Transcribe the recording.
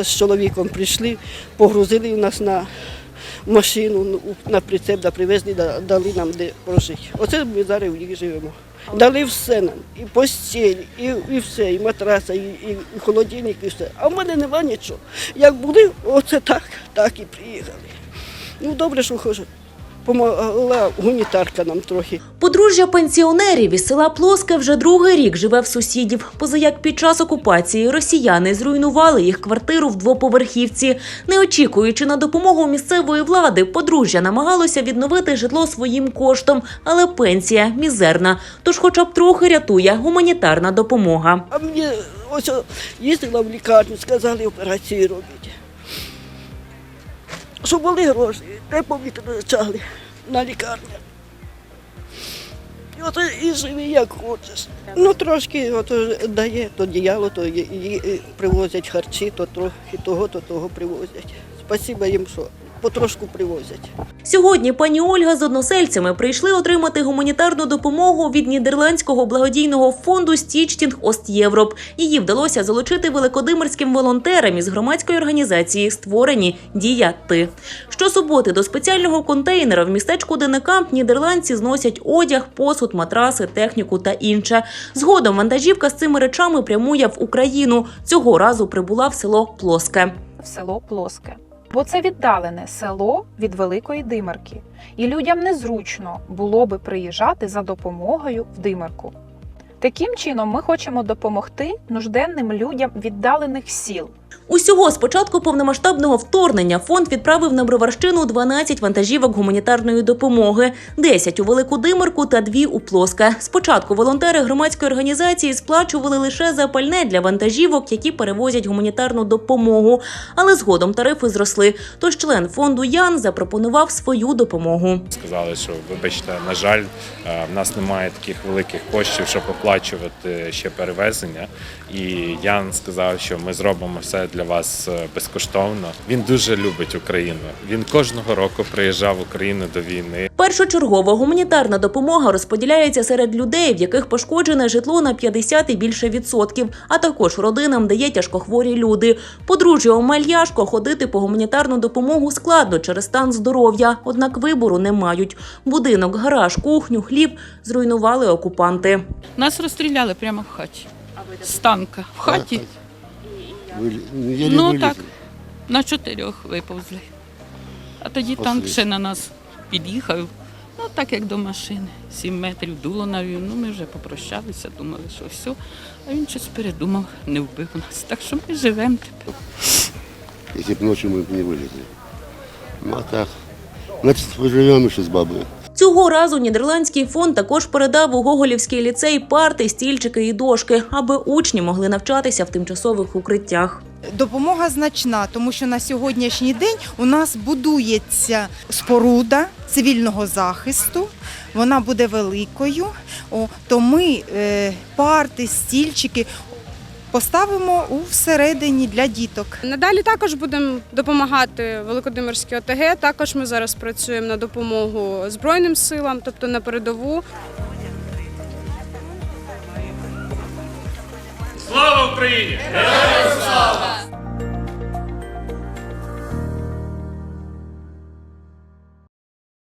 З чоловіком прийшли, погрузили нас на машину, ну, на прицеп, да, привезли, да, дали нам де прожити. Оце ми зараз в їх живемо. Дали все нам, і постіль, і, і все, і матраса, і, і, холодильник, і все. А в мене нема нічого. Як були, оце так, так і приїхали. Ну, добре, що хоч помогла гуманітарка нам трохи. Подружжя пенсіонерів із села Плоске вже другий рік живе в сусідів. Позаяк під час окупації росіяни зруйнували їх квартиру в двоповерхівці. Не очікуючи на допомогу місцевої влади, подружжя намагалося відновити житло своїм коштом, але пенсія мізерна. Тож, хоча б трохи рятує гуманітарна допомога. А мені ось їздила в лікарню, сказали операцію робити. Що були гроші, де повітрячали на лікарню. І от і живи як хочеш. Ну трошки от, дає то діяло, то привозять харчі, то трохи того, то того привозять. Спасибо їм, що потрошку привозять. Сьогодні пані Ольга з односельцями прийшли отримати гуманітарну допомогу від нідерландського благодійного фонду Стічтінг Остєвроп. Її вдалося залучити великодимирським волонтерам із громадської організації, створені Дія Ти. Щосуботи до спеціального контейнера в містечку Денекамп нідерландці зносять одяг, посуд, матраси, техніку та інше. Згодом вантажівка з цими речами прямує в Україну. Цього разу прибула в село Плоске. в село Плоске. Бо це віддалене село від Великої Димарки, і людям незручно було би приїжджати за допомогою в Димарку. Таким чином, ми хочемо допомогти нужденним людям віддалених сіл. Усього з початку повномасштабного вторгнення фонд відправив на Броварщину 12 вантажівок гуманітарної допомоги, 10 у Велику Димирку та 2 у Плоске. Спочатку волонтери громадської організації сплачували лише за пальне для вантажівок, які перевозять гуманітарну допомогу. Але згодом тарифи зросли. Тож член фонду Ян запропонував свою допомогу. Сказали, що вибачте, на жаль, е, в нас немає таких великих коштів, щоб оплачувати ще перевезення. І Ян сказав, що ми зробимо все для вас е, безкоштовно. Він дуже любить Україну. Він кожного року приїжджав в Україну до війни. Першочергова гуманітарна допомога розподіляється серед людей, в яких пошкоджене житло на 50 і більше відсотків, а також родинам, де є тяжкохворі люди. Подружжя Омельяшко ходити по гуманітарну допомогу складно через стан здоров'я, однак вибору не мають. Будинок, гараж, кухню, хліб зруйнували окупанти. Нас розстріляли прямо в хаті. З танка. В хаті. Вилі- ну, еле Ну вилізли. так, на чотирьох виповзли. А тоді танк Ослі. ще на нас під'їхав. Ну так як до машини. Сім метрів дуло на він. Ну ми вже попрощалися, думали, що все. А він щось передумав, не вбив нас. Так що ми живемо тепер. Если бы ночью мы бы не вылезли. Ну а так, значит, поживем еще с бабой. Цього разу нідерландський фонд також передав у Гоголівський ліцей парти, стільчики і дошки, аби учні могли навчатися в тимчасових укриттях. Допомога значна, тому що на сьогоднішній день у нас будується споруда цивільного захисту. Вона буде великою. То ми е, парти, стільчики поставимо у всередині для діток. Надалі також будемо допомагати Великодимирській ОТГ. Також ми зараз працюємо на допомогу Збройним силам, тобто на передову. Слава Україні! Героям слава!